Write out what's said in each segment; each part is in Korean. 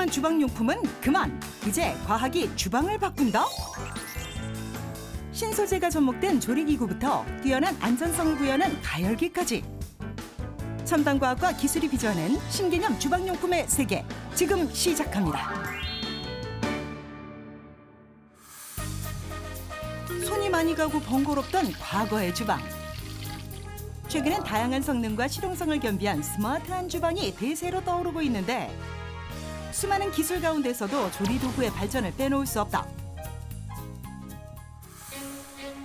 깔끔한 주방용품은 그만. 이제 과학이 주방을 바꾼다. 신소재가 접목된 조리기구부터 뛰어난 안전성을 부여하는 가열기까지. 첨단 과학과 기술이 비주하는 신개념 주방용품의 세계 지금 시작합니다. 손이 많이 가고 번거롭던 과거의 주방. 최근엔 다양한 성능과 실용성을 겸비한 스마트한 주방이 대세로 떠오르고 있는데 수많은 기술 가운데서도 조리 도구의 발전을 빼놓을 수 없다.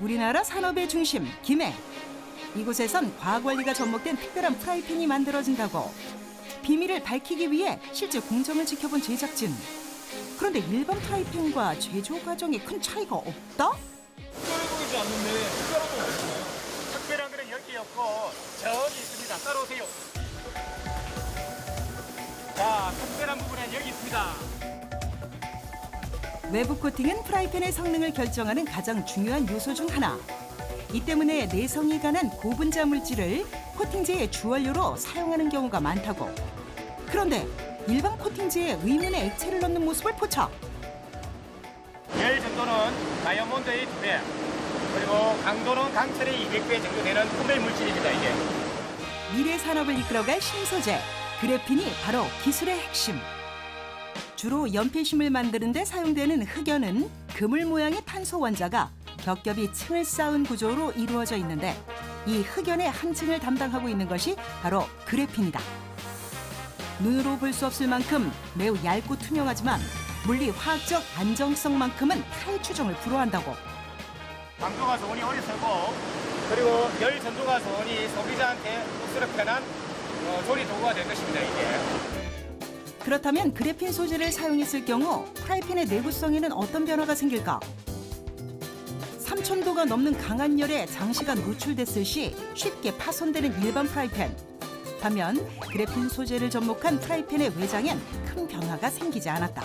우리나라 산업의 중심 김해. 이곳에선 과학 원리가 접목된 특별한 프라이팬이 만들어진다고 비밀을 밝히기 위해 실제 공정을 지켜본 제작진. 그런데 일반 프라이팬과 제조 과정에 큰 차이가 없다? 보이지 않는데 특별한 건 없어요. 특별한 거는 여기 없고 저기 있습니다. 따라오세요. 자, 특별한 부분은 여기 있습니다. 외부 코팅은 프라이팬의 성능을 결정하는 가장 중요한 요소 중 하나. 이 때문에 내성이 가는 고분자 물질을 코팅제의 주원료로 사용하는 경우가 많다고. 그런데 일반 코팅제에 의문의 액체를 넣는 모습을 포착. 열 정도는 다이아몬드의 두 배, 그리고 강도는 강철의 200배 정도 되는 포멜 물질입니다. 이게. 미래 산업을 이끌어갈 신소재 그래핀이 바로 기술의 핵심. 주로 연필심을 만드는 데 사용되는 흑연은 그물 모양의 탄소 원자가 겹겹이 층을 쌓은 구조로 이루어져 있는데 이 흑연의 한 층을 담당하고 있는 것이 바로 그래핀이다. 눈으로 볼 수 없을 만큼 매우 얇고 투명하지만 물리 화학적 안정성만큼은 탈추정을 불허한다고. 강도가 좋으니 오래 쓰고, 그리고 열 전도가 좋으니 소비자한테 흡수력 편한 어, 조리 도구가 될 것입니다. 이게. 그렇다면 그래핀 소재를 사용했을 경우 프라이팬의 내구성에는 어떤 변화가 생길까? 3000도가 넘는 강한 열에 장시간 노출됐을 시 쉽게 파손되는 일반 프라이팬. 반면 그래핀 소재를 접목한 프라이팬의 외장엔 큰 변화가 생기지 않았다.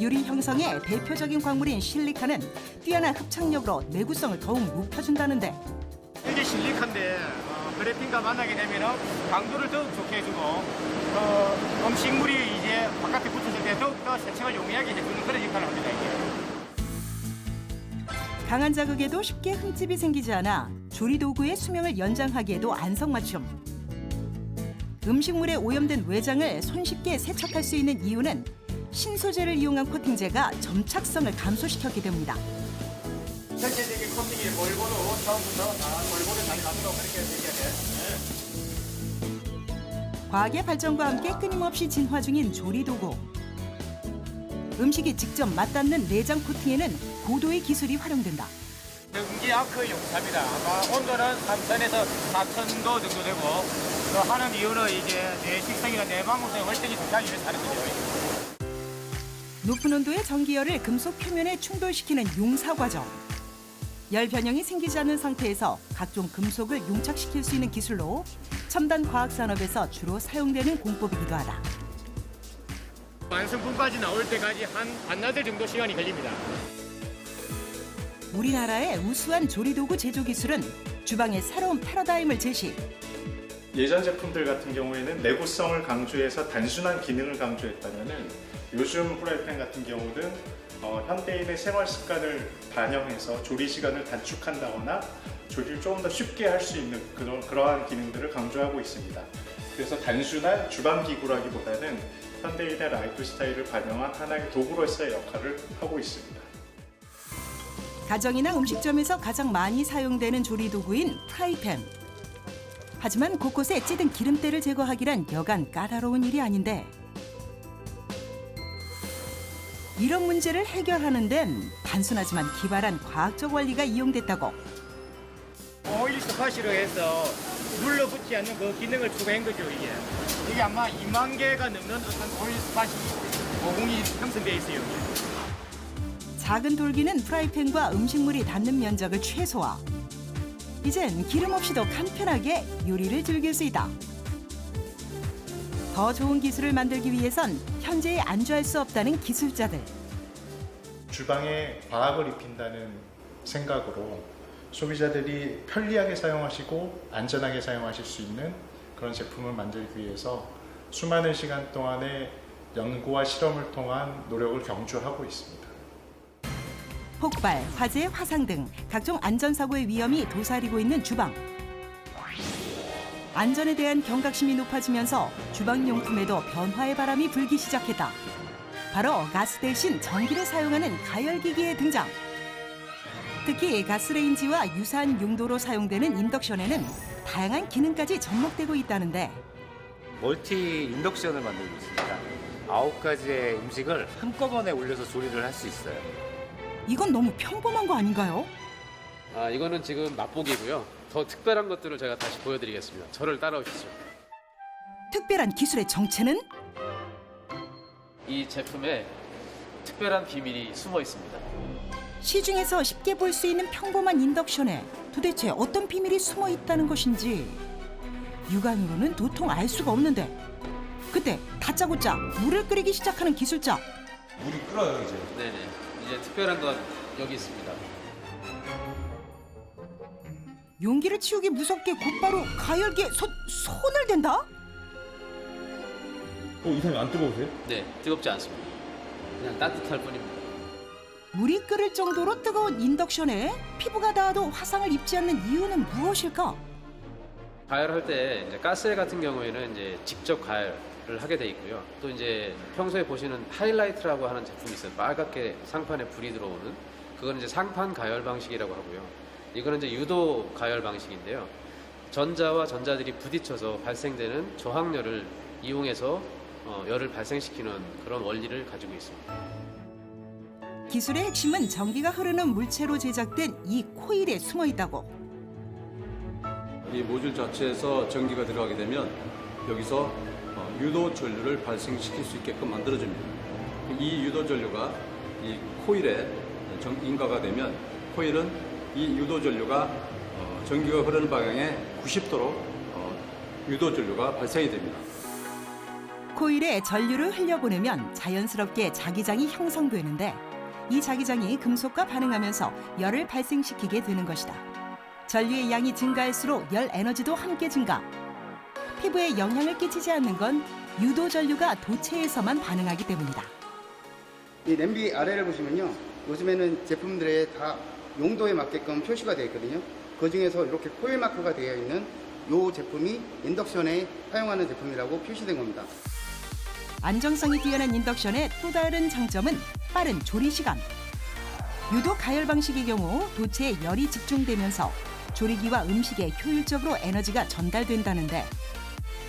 유리 형성의 대표적인 광물인 실리카는 뛰어난 흡착력으로 내구성을 더욱 높여준다는데 이게 실리카인데 어, 그래핀과 만나게 되면 강도를 더욱 좋게 해주고 어, 음식물이 이제 바깥에 붙었을 때 더욱더 세척을 용이하게 해주는 그런 역할을 합니다. 이게. 강한 자극에도 쉽게 흠집이 생기지 않아 조리 도구의 수명을 연장하기에도 안성맞춤. 음식물에 오염된 외장을 손쉽게 세척할 수 있는 이유는 신소재를 이용한 코팅제가 점착성을 감소시켰기 때문이다. 전체적인 코팅이 골고루 처음부터 다 골고루 잘 가도록 그렇게 되어야 돼. 과학의 발전과 함께 끊임없이 진화 중인 조리 도구. 음식이 직접 맞닿는 내장 코팅에는 고도의 기술이 활용된다. 전기 아크 용사입니다. 아마 온도는 3천에서 4천 도 정도 되고 그 하는 이유는 이제 내 식성이나 내 망고성의 활성이 좋다기 위해서 하는 거죠. 높은 온도의 전기열을 금속 표면에 충돌시키는 용사 과정. 열 변형이 생기지 않는 상태에서 각종 금속을 용착시킬 수 있는 기술로 첨단 과학 산업에서 주로 사용되는 공법이기도 하다. 완성품까지 나올 때까지 한 반나절 정도 시간이 걸립니다. 우리나라의 우수한 조리도구 제조 기술은 주방의 새로운 패러다임을 제시. 예전 제품들 같은 경우에는 내구성을 강조해서 단순한 기능을 강조했다면은 요즘 프라이팬 같은 경우는 어, 현대인의 생활 습관을 반영해서 조리 시간을 단축한다거나 조리를 조금 더 쉽게 할 수 있는 그런 그러한 기능들을 강조하고 있습니다. 그래서 단순한 주방 기구라기보다는 현대인의 라이프 스타일을 반영한 하나의 도구로서의 역할을 하고 있습니다. 가정이나 음식점에서 가장 많이 사용되는 조리 도구인 프라이팬. 하지만 곳곳에 찌든 기름때를 제거하기란 여간 까다로운 일이 아닌데 이런 문제를 해결하는 데는 단순하지만 기발한 과학적 원리가 이용됐다고 오일 스팟으로 해서 눌러 붙지 않는 그 기능을 추가한 거죠 이게. 이게 아마 2만 개가 넘는 어떤 오일 스팟이 모공이 형성되어 있어요. 작은 돌기는 프라이팬과 음식물이 닿는 면적을 최소화. 이젠 기름 없이도 간편하게 요리를 즐길 수 있다. 더 좋은 기술을 만들기 위해선 현재에 안주할 수 없다는 기술자들. 주방에 과학을 입힌다는 생각으로 소비자들이 편리하게 사용하시고 안전하게 사용하실 수 있는 그런 제품을 만들기 위해서 수많은 시간 동안에 연구와 실험을 통한 노력을 경주하고 있습니다. 폭발, 화재, 화상 등 각종 안전사고의 위험이 도사리고 있는 주방. 안전에 대한 경각심이 높아지면서 주방용품에도 변화의 바람이 불기 시작했다. 바로 가스 대신 전기를 사용하는 가열기기의 등장. 특히 가스레인지와 유사한 용도로 사용되는 인덕션에는 다양한 기능까지 접목되고 있다는데 멀티 인덕션을 만들고 있습니다. 아홉 가지의 음식을 한꺼번에 올려서 조리를 할 수 있어요. 이건 너무 평범한 거 아닌가요? 아, 이거는 지금 맛보기고요. 더 특별한 것들을 제가 다시 보여드리겠습니다. 저를 따라오시죠. 특별한 기술의 정체는 이 제품에 특별한 비밀이 숨어 있습니다. 시중에서 쉽게 볼 수 있는 평범한 인덕션에 도대체 어떤 비밀이 숨어 있다는 것인지 육안으로는 도통 알 수가 없는데 그때 다짜고짜 물을 끓이기 시작하는 기술자 물이 끓어요 이제. 네네. 이제 특별한 건 여기 있습니다. 용기를 치우기 무섭게 곧바로 가열기에 손, 손을 댄다? 어 이사님 안 뜨거우세요? 네, 뜨겁지 않습니다. 그냥 따뜻할 뿐입니다. 물이 끓을 정도로 뜨거운 인덕션에 피부가 닿아도 화상을 입지 않는 이유는 무엇일까? 가열할 때 이제 가스 같은 경우에는 이제 직접 가열을 하게 돼 있고요. 또 이제 평소에 보시는 하이라이트라고 하는 제품이 있어요. 빨갛게 상판에 불이 들어오는 그거는 이제 상판 가열 방식이라고 하고요. 이거는 이제 유도 가열 방식인데요. 전자와 전자들이 부딪혀서 발생되는 저항열을 이용해서 어, 열을 발생시키는 그런 원리를 가지고 있습니다. 기술의 핵심은 전기가 흐르는 물체로 제작된 이 코일에 숨어 있다고 이 모듈 자체에서 전기가 들어가게 되면 여기서 어, 유도 전류를 발생시킬 수 있게끔 만들어줍니다. 이 유도 전류가 이 코일에 정- 인가가 되면 코일은 이 유도 전류가 어, 전기가 흐르는 방향에 90도로 어, 유도 전류가 발생이 됩니다. 코일에 전류를 흘려보내면 자연스럽게 자기장이 형성되는데 이 자기장이 금속과 반응하면서 열을 발생시키게 되는 것이다. 전류의 양이 증가할수록 열 에너지도 함께 증가. 피부에 영향을 끼치지 않는 건 유도 전류가 도체에서만 반응하기 때문이다. 이 냄비 아래를 보시면요. 요즘에는 제품들에 다 용도에 맞게끔 표시가 되어 있거든요. 그 중에서 이렇게 코일 마크가 되어 있는 이 제품이 인덕션에 사용하는 제품이라고 표시된 겁니다. 안정성이 뛰어난 인덕션의 또 다른 장점은 빠른 조리 시간. 유도 가열 방식의 경우 도체에 열이 집중되면서 조리기와 음식에 효율적으로 에너지가 전달된다는데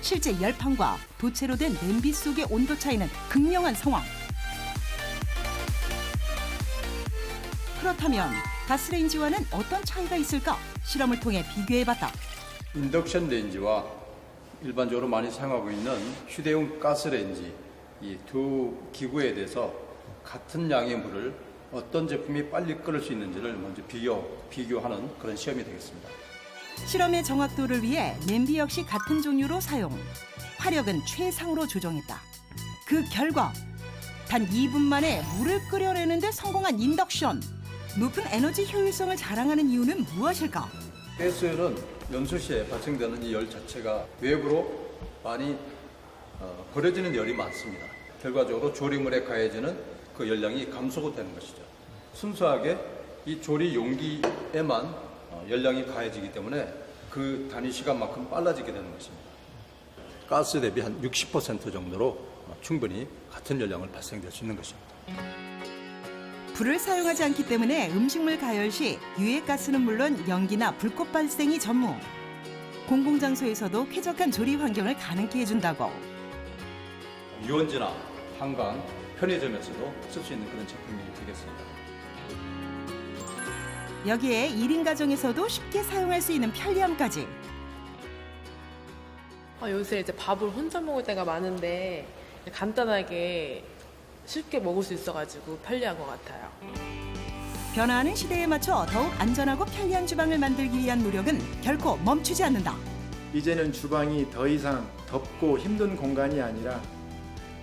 실제 열판과 도체로 된 냄비 속의 온도 차이는 극명한 상황. 그렇다면 가스레인지와는 어떤 차이가 있을까? 실험을 통해 비교해봤다. 인덕션 레인지와 일반적으로 많이 사용하고 있는 휴대용 가스레인지 이 두 기구에 대해서 같은 양의 물을 어떤 제품이 빨리 끓을 수 있는지를 먼저 비교, 비교하는 그런 시험이 되겠습니다. 실험의 정확도를 위해 냄비 역시 같은 종류로 사용. 화력은 최상으로 조정했다. 그 결과 단 2분 만에 물을 끓여내는데 성공한 인덕션. 높은 에너지 효율성을 자랑하는 이유는 무엇일까? 가스열은 연소 시에 발생되는 이 열 자체가 외부로 많이 어, 버려지는 열이 많습니다. 결과적으로 조리물에 가해지는 그 열량이 감소가 되는 것이죠. 순수하게 이 조리 용기에만 어, 열량이 가해지기 때문에 그 단위 시간만큼 빨라지게 되는 것입니다. 가스 대비 한 60% 정도로 어, 충분히 같은 열량을 발생될 수 있는 것입니다. 불을 사용하지 않기 때문에 음식물 가열 시 유해가스는 물론 연기나 불꽃 발생이 전무. 공공장소에서도 쾌적한 조리 환경을 가능케 해준다고. 유원지나 한강, 편의점에서도 쓸 수 있는 그런 제품이 되겠습니다. 여기에 1인 가정에서도 쉽게 사용할 수 있는 편리함까지. 아, 요새 이제 밥을 혼자 먹을 때가 많은데 간단하게 쉽게 먹을 수 있어가지고 편리한 것 같아요. 변화하는 시대에 맞춰 더욱 안전하고 편리한 주방을 만들기 위한 노력은 결코 멈추지 않는다. 이제는 주방이 더 이상 덥고 힘든 공간이 아니라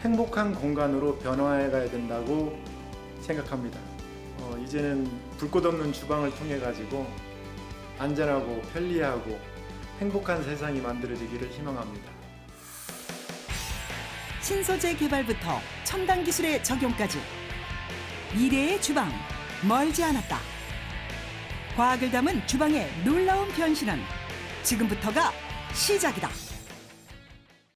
행복한 공간으로 변화해 가야 된다고 생각합니다. 어, 이제는 불꽃 없는 주방을 통해 가지고 안전하고 편리하고 행복한 세상이 만들어지기를 희망합니다. 신소재 개발부터 첨단 기술의 적용까지 미래의 주방 멀지 않았다. 과학을 담은 주방의 놀라운 변신은 지금부터가 시작이다.